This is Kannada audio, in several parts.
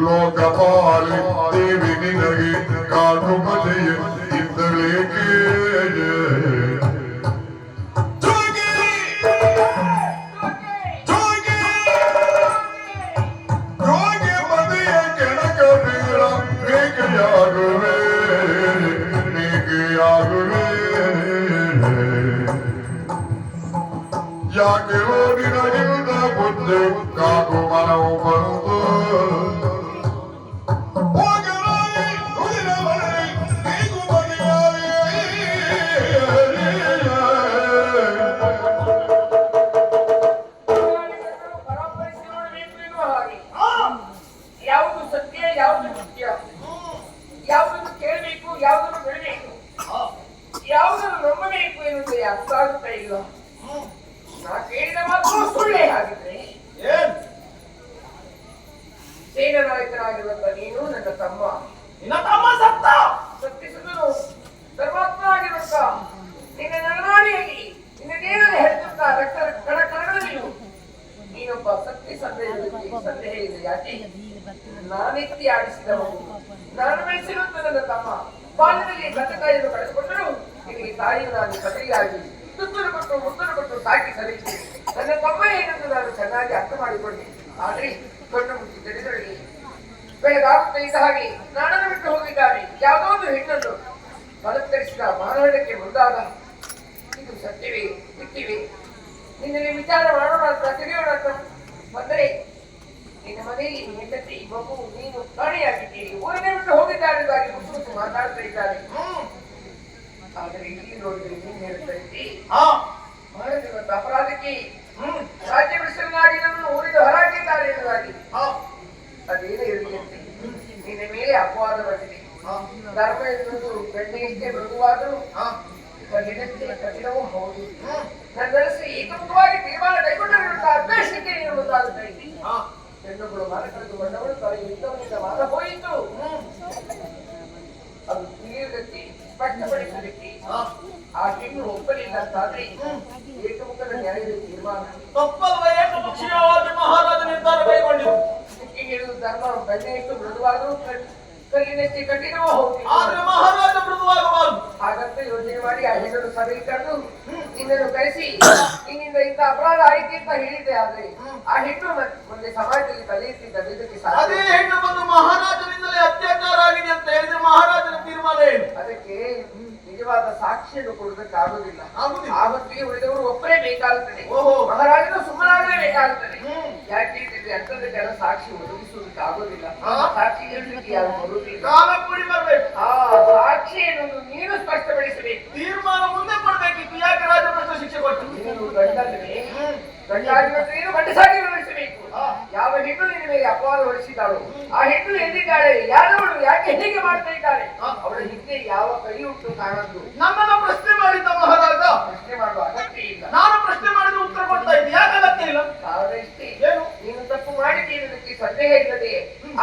ಲೋಕಪಾಲಿ ದೇವಿ ನಿನಗೆ ಕಾಕುಮದೆ ಯಾಕೆ ಓದಿನ ನಿಲ್ದ ಬುದ್ಧಿ ಕಾಕು ಮನವು ಹಾಗೆ ಯಾವುದು ಸತ್ಯ ಯಾವುದು ಮುಖ್ಯ ಯಾವುದನ್ನು ಕೇಳಬೇಕು ಯಾವುದನ್ನು ಬಿಡಬೇಕು ಯಾವುದನ್ನು ನಂಬಬೇಕು ಎನ್ನುವುದು ಅರ್ಥ ಆಗುತ್ತಾ ಇಲ್ಲ ನನ್ನ ತಮ್ಮ. ನಿನ್ನ ತಮ್ಮ ಸತ್ತ. ಸತ್ತಿಸಿದನು. ಸರ್ವಾತ್ಮ ಆಗಿರುತ್ತ ನಿನ್ನ ನರನಾಡಿಯಾಗಿ ನಿನ್ನ ನೇರಳೆ ಹೆಚ್ಚುತ್ತ ರಕ್ತ ಕಣ ಕಣಗಳಲ್ಲಿಯೂ. ನೀನೊಬ್ಬ ಸತ್ಯ ಸಂದೇಹ ಸಂದೇಹ ಇದೆ. ಯಾಕೆ? ನಾನೆತ್ತಿ ಆಡಿಸಿದವನು. ನಾನು ಬೆಳೆಸಿರುವಂತ ನನ್ನ ತಮ್ಮ. ಬಾಲ್ಯದಲ್ಲಿ ತಂದೆ ತಾಯಿಯನ್ನು ಕಳೆದುಕೊಂಡರು ನಿನಗೆ ತಾಯಿಯು ನಾನು ಕಥೆಯಾಗಿ ತುತ್ತಲು ಕೊಟ್ಟು ಮುತ್ತಲು ಕೊಟ್ಟು ಸಾಕಿ ಸರಿಸಿ ನನ್ನ ತಮ್ಮ ಏನೆಂದು ನಾನು ಚೆನ್ನಾಗಿ ಅರ್ಥ ಮಾಡಿಕೊಂಡೆ ಆದ್ರೆ ಕಣ್ಣು ಮುಚ್ಚಿ ತಿಳಿದೊಳಗೆ ಇದ್ದ ಹಾಗೆ ನಾಡನ್ನು ಬಿಟ್ಟು ಹೋಗಿದ್ದಾನೆ. ಯಾವುದೋ ಒಂದು ಹೆಣ್ಣನ್ನು ಬಲತ್ತರಿಸಿದ ಮಾನವಕ್ಕೆ ಮುಂದಾದ ಇದು ಸತ್ಯವೇ ಬಿಟ್ಟಿವೆ ನಿನ್ನಲ್ಲಿ ವಿಚಾರ ಮಾಡೋಣ ಅಂತ ತಿಳಿಯೋಣ ಅಂತ ಬಂದರೆ ನಿನ್ನ ಮನೆಯಲ್ಲಿ ಹೆಂಡತಿ ಮಗು ನೀನು ಕಾಣೆಯಾಗಿದ್ದೀರಿ. ಊರಿನ ಬಿಟ್ಟು ಹೋಗಿದ್ದಾರೆ ಗುಟ್ಟು ಮುತ್ತು ಮಾತಾಡ್ತಾ ಇದ್ದಾರೆ ಆದರೆ ಇಲ್ಲಿ ನೋಡಿದ್ರೆ ನೀನ್ ಹೇಳ್ತಾ ಇದ್ದಿ ಹಾ. ಮಾಡಿರುವಂತ ಅಪರಾಧಕ್ಕೆ ರಾಜ್ಯ ಬಿಡಿಸಲು ನಾಡಿನನ್ನು ಊರಿನ ಹೊರಹಾಕಿದ್ದಾರೆ ಎಂಬುದಾಗಿ ಹಾ ಅದೇನೇ ಇರಲಿ ಅಂತ ನಿನ್ನ ಮೇಲೆ ಅಪವಾದ ಬಂದಿದೆ ಹಾ ಧರ್ಮ ಎನ್ನುವುದು ಬೆಣ್ಣೆಯಷ್ಟೇ ಮೃದುವಾದರೂ ಕಠಿಣತೆ ಕಠಿಣವೂ ಹೌದು. ನನ್ನ ಮನಸ್ಸು ಏಕಮುಖವಾಗಿ ತೀರ್ಮಾನ ಕೈಗೊಂಡಿರುವಂತಹ ಅಭ್ಯಾಸಕ್ಕೆ ನೀನು ಮುಂದಾಗುತ್ತಾ ಇದ್ದೀನಿ ಹೆಣ್ಣುಗಳು ಮಾನ ಕಳೆದುಕೊಂಡವಳು ತಾಯಿ ಯುದ್ಧವನಿಂದ ಮಾನ ಹೋಯಿತು. ಅದು ತಿಳಿಯುವುದಕ್ಕೆ ಆ ಹೆಣ್ಣು ಒಪ್ಪಲಿಲ್ಲ ಅಂತಾದ್ರೆ ಏಕಮುಖದ ನ್ಯಾಯದ ತೀರ್ಮಾನ. ತಪ್ಪಲ್ವ? ಏಕಪಕ್ಷೀಯವಾಗಿ ಮಹಾರಾಜ ನಿರ್ಧಾರ ಕೈಗೊಂಡಿತು ಇದಕ್ಕೆ ಹೇಳುವುದು ಧರ್ಮ ಬೆಣ್ಣೆ ಇಟ್ಟು ಮೃದುವಾದರೂ ಕಲ್- ಕಲ್ಲಿನಷ್ಟೇ ಕಠಿಣವೂ ಹೌದು ಆದ್ರೆ ಮಹಾರಾಜ ಮೃದುವಾಗಬಾರದು. ಹಾಗಂತ ಯೋಚನೆ ಮಾಡಿ ಆ ಸಭೆಗೆ ಕರೆದು ನಿನ್ನನ್ನು ಕರೆಸಿ. ನಿನ್ನಿಂದ ಇಂಥ ಅಪರಾಧ ಆಯ್ತು ಅಂತ ಹೇಳಿದೆ ಆದ್ರೆ ಆ ಹೆಣ್ಣು ಮುಂದೆ ಸಮಾಜದಲ್ಲಿ ಕಲಿಯುತ್ತಿದ್ದ ಇದಕ್ಕೆ ಅದೇ ಹೆಣ್ಣು ಬಂದು ಮಹಾರಾಜನಿಂದಲೇ ಅತ್ಯಾಚಾರ ಆಗಿದೆ ಅಂತ ಹೇಳಿದ್ರೆ ಮಹಾರಾಜನ ತೀರ್ಮಾನ ಏನು? ಅದಕ್ಕೆ ನಿಜವಾದ ಸಾಕ್ಷಿಯನ್ನು ಕೊಡುವುದಕ್ಕೆ ಆಗುದಿಲ್ಲ. ಆ ಹೊತ್ತಿಗೆ ಉಳಿದವರು ಒಬ್ಬರೇ ಬೇಕಾಗುತ್ತದೆ. ಓಹೋ. ಮಹಾರಾಜನು ಸುಮ್ಮನಾಗಲೇ ಬೇಕಾಗುತ್ತದೆ ಹ್ಮ್. ಯಾಕೆ ಹೇಳಿದ್ರೆ ಅಂತದ ಜನ ಸಾಕ್ಷಿ ಒದಗಿಸುವುದಕ್ಕೆ ಆಗೋದಿಲ್ಲ. ಸಾಕ್ಷಿ ಹೇಳಲಿಕ್ಕೆ ಯಾರು ಬರುವುದಿಲ್ಲ. ಬರ್ಬೇಕು ಆ ಸಾಕ್ಷಿ ನೀನು ಸ್ಪಷ್ಟಪಡಿಸಬೇಕು. ತೀರ್ಮಾನ ಮುಂದೆ ಕೊಡ್ಬೇಕಿತ್ತು ಯಾಕೆ ರಾಜಪ್ರಶ್ನ ಶಿಕ್ಷೆ ಕೊಟ್ಟು ನೀನು ಗಂಡಲ್ಲವೇ ಗಂಡಾಗಿರುವಂತೆ ನೀನು ಗಂಡಸಾಗಿ ವಿವರಿಸಬೇಕು ಯಾವ ಹೆಣ್ಣು ನಿನ್ನ ಮೇಲೆ ಅಪವಾದ ಹೊರಿಸಿದ್ದಾಳು ಆ ಹೆಣ್ಣು ಎಲ್ಲಿದ್ದಾಳೆ ಯಾರವಳು ಯಾಕೆ ಹೀಗೆ ಮಾಡ್ತಾ ಇದ್ದಾಳೆ. ಅವಳ ಹಿಂದೆ ಯಾವ ಕೈ ಉಂಟು ಕಾಣದ್ದು ನಮ್ಮನ್ನ ಪ್ರಶ್ನೆ ಮಾಡಿದ್ದ ಮಹಾರಾಜ. ಪ್ರಶ್ನೆ ಮಾಡುವ ಅಗತ್ಯ ಇಲ್ಲ. ನಾನು ಪ್ರಶ್ನೆ ಸಂದೇಹ ಇಲ್ಲದೆ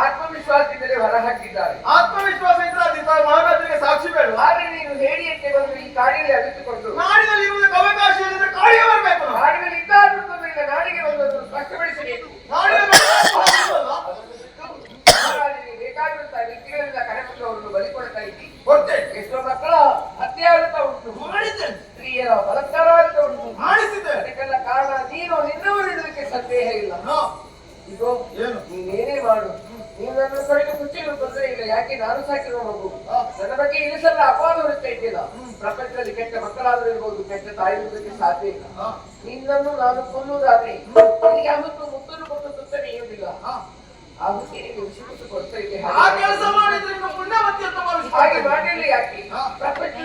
ಆತ್ಮವಿಶ್ವಾಸದಿಂದಲೇ ಹೊರಹಾಕಿದ್ದಾರೆ ಆತ್ಮವಿಶ್ವಾಸ ಇದ್ದಾರೆ ಮಹಾರಾಜರಿಗೆ ಸಾಕ್ಷಿ ಬೇಡ. ಆದ್ರೆ ನೀನು ಹೇಳಿಯಂತೆ ಬಂದು ಈ ಕಾಡಿನಲ್ಲಿ ಅರಿತುಕೊಂಡು ನಾಡಿನಲ್ಲಿ ಇರುವುದಕ್ಕೆ ಅವಕಾಶ ಕಾಡಿಗೆ ಕಾಳಿಗೆ ಬರಬೇಕು. ಹಾಡಿನಲ್ಲಿ ಕಾಡಿನಲ್ಲಿ ಇದ್ದಾದ್ರೂ ತೊಂದರೆ ನಾಡಿಗೆ ಬಂದದ್ದು ಸ್ಪಷ್ಟಪಡಿಸಬೇಕು ಬೇಕಾಗಿರುವಂತಹ ವ್ಯಕ್ತಿಗಳಿಂದ ಕರೆಕೊಂಡು ಎಷ್ಟೋ ಮಕ್ಕಳ ಉಂಟು. ಸ್ತ್ರೀಯರ ಬಲತ್ಕಾರ ಅಂತ ಉಂಟು. ಮಾಡಿಸಿದ್ದೆ. ಅದಕ್ಕೆಲ್ಲ ಕಾರಣ ನೀನು ನಿನ್ನವರು ಇಡಲಿಕ್ಕೆ ಸಂದೇಹ ಇಲ್ಲ. ಏನು? ನೀನೇನೇ ಮಾಡು. ನೀನು ನನ್ನ ಕಡೆಗೆ ಮುಚ್ಚಿದ್ರು ತೊಂದರೆ ಇಲ್ಲ. ಯಾಕೆ ನಾನು ಸಾಕಿರೋ ಮಗು? ನನ್ನ ಬಗ್ಗೆ ಇಳಿಸಲ್ಲ ಅಪವಾದ ಹೊರಿಸ್ತಾ ಇದ್ದಿಲ್ಲ ಪ್ರಪಂಚದಲ್ಲಿ ಕೆಟ್ಟ ಮಕ್ಕಳಾದ್ರೂ ಇರ್ಬೋದು ಕೆಟ್ಟ ತಾಯಿ ಸಾಧ್ಯ ಇಲ್ಲ. ನಿನ್ನನ್ನು ನಾನು ಕೊಲ್ಲುವುದಾದ್ರೆ ನಿನಗೆ